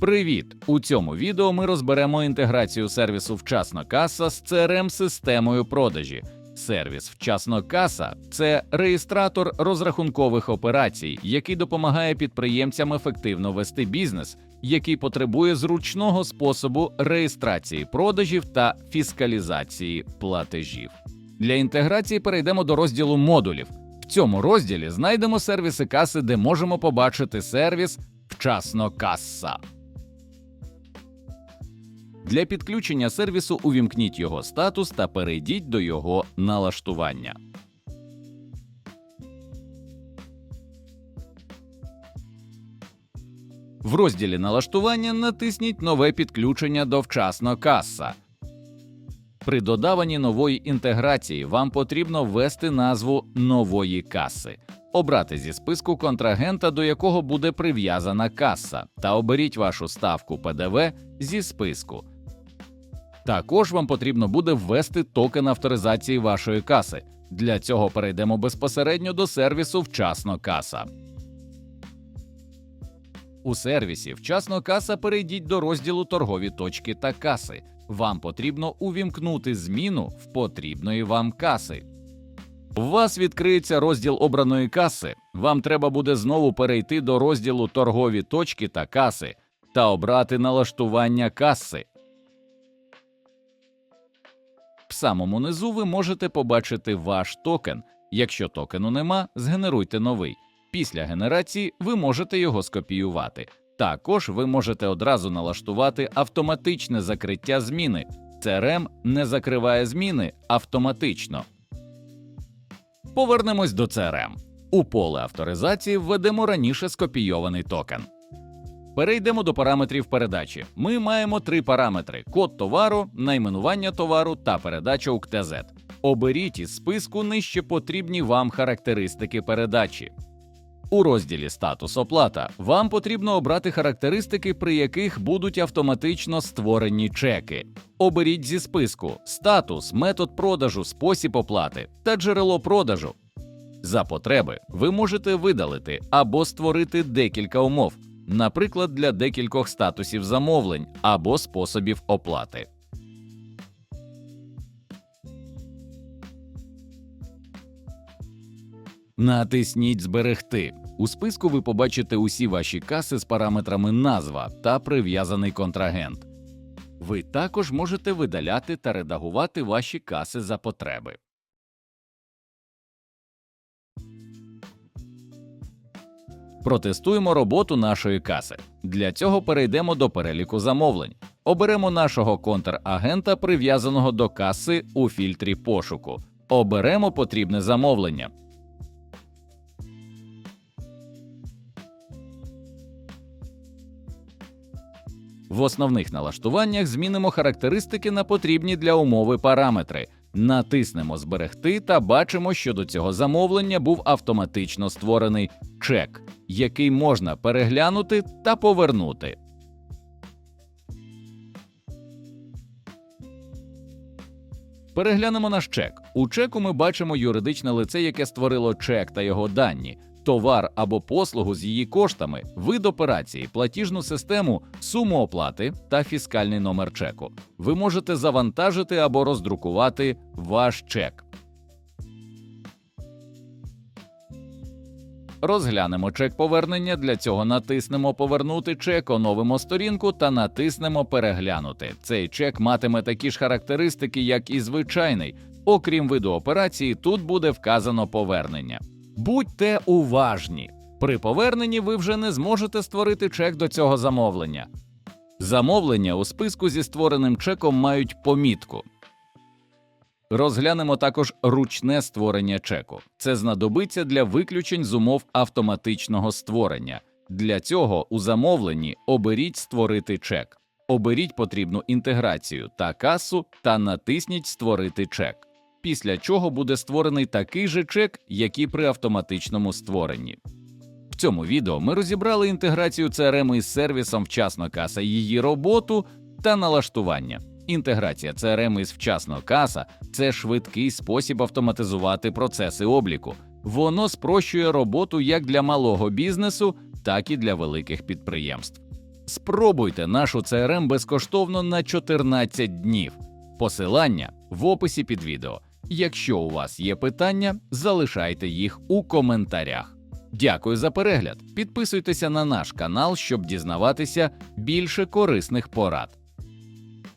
Привіт! У цьому відео ми розберемо інтеграцію сервісу Вчасно каса з crm системою продажі. Сервіс Вчасно каса це реєстратор розрахункових операцій, який допомагає підприємцям ефективно вести бізнес, який потребує зручного способу реєстрації продажів та фіскалізації платежів. Для інтеграції перейдемо до розділу модулів. В цьому розділі знайдемо сервіси каси, де можемо побачити сервіс Вчасно каса. Для підключення сервісу увімкніть його статус та перейдіть до його налаштування. В розділі налаштування натисніть нове підключення до вчасно каса. При додаванні нової інтеграції вам потрібно ввести назву нової каси, обрати зі списку контрагента, до якого буде прив'язана каса, та оберіть вашу ставку ПДВ зі списку. Також вам потрібно буде ввести токен авторизації вашої каси. Для цього перейдемо безпосередньо до сервісу Вчасно каса. У сервісі Вчасно каса перейдіть до розділу торгові точки та каси. Вам потрібно увімкнути зміну в потрібної вам каси. У вас відкриється розділ обраної каси. Вам треба буде знову перейти до розділу торгові точки та каси та обрати налаштування каси. В самому низу ви можете побачити ваш токен. Якщо токену нема, згенеруйте новий. Після генерації ви можете його скопіювати. Також ви можете одразу налаштувати автоматичне закриття зміни. CRM не закриває зміни автоматично. Повернемось до CRM. У поле авторизації введемо раніше скопійований токен. Перейдемо до параметрів передачі. Ми маємо три параметри: код товару, найменування товару та передача УКТЗ. Оберіть із списку нижче потрібні вам характеристики передачі. У розділі Статус оплата вам потрібно обрати характеристики, при яких будуть автоматично створені чеки. Оберіть зі списку статус, метод продажу, спосіб оплати та джерело продажу. За потреби ви можете видалити або створити декілька умов, наприклад, для декількох статусів замовлень або способів оплати. Натисніть Зберегти. У списку ви побачите усі ваші каси з параметрами назва та прив'язаний контрагент. Ви також можете видаляти та редагувати ваші каси за потреби. Протестуємо роботу нашої каси. Для цього перейдемо до переліку замовлень. Оберемо нашого контрагента, прив'язаного до каси у фільтрі пошуку. Оберемо потрібне замовлення. В основних налаштуваннях змінимо характеристики на потрібні для умови параметри. Натиснемо Зберегти та бачимо, що до цього замовлення був автоматично створений чек, який можна переглянути та повернути. Переглянемо наш чек. У чеку ми бачимо юридичне лице, яке створило чек та його дані, товар або послугу з її коштами, вид операції, платіжну систему, суму оплати та фіскальний номер чеку. Ви можете завантажити або роздрукувати ваш чек. Розглянемо чек повернення. Для цього натиснемо Повернути чек, оновимо сторінку та натиснемо Переглянути. Цей чек матиме такі ж характеристики, як і звичайний. Окрім виду операції, тут буде вказано повернення. Будьте уважні. При поверненні ви вже не зможете створити чек до цього замовлення. Замовлення у списку зі створеним чеком мають помітку. Розглянемо також ручне створення чеку. Це знадобиться для виключень з умов автоматичного створення. Для цього у замовленні оберіть Створити чек, оберіть потрібну інтеграцію та касу та натисніть Створити чек. Після чого буде створений такий же чек, як і при автоматичному створенні. В цьому відео ми розібрали інтеграцію CRM із сервісом Вчасно каса, її роботу та налаштування. Інтеграція CRM із вчасно каса це швидкий спосіб автоматизувати процеси обліку. Воно спрощує роботу як для малого бізнесу, так і для великих підприємств. Спробуйте нашу CRM безкоштовно на 14 днів. Посилання в описі під відео. Якщо у вас є питання, залишайте їх у коментарях. Дякую за перегляд. Підписуйтеся на наш канал, щоб дізнаватися більше корисних порад.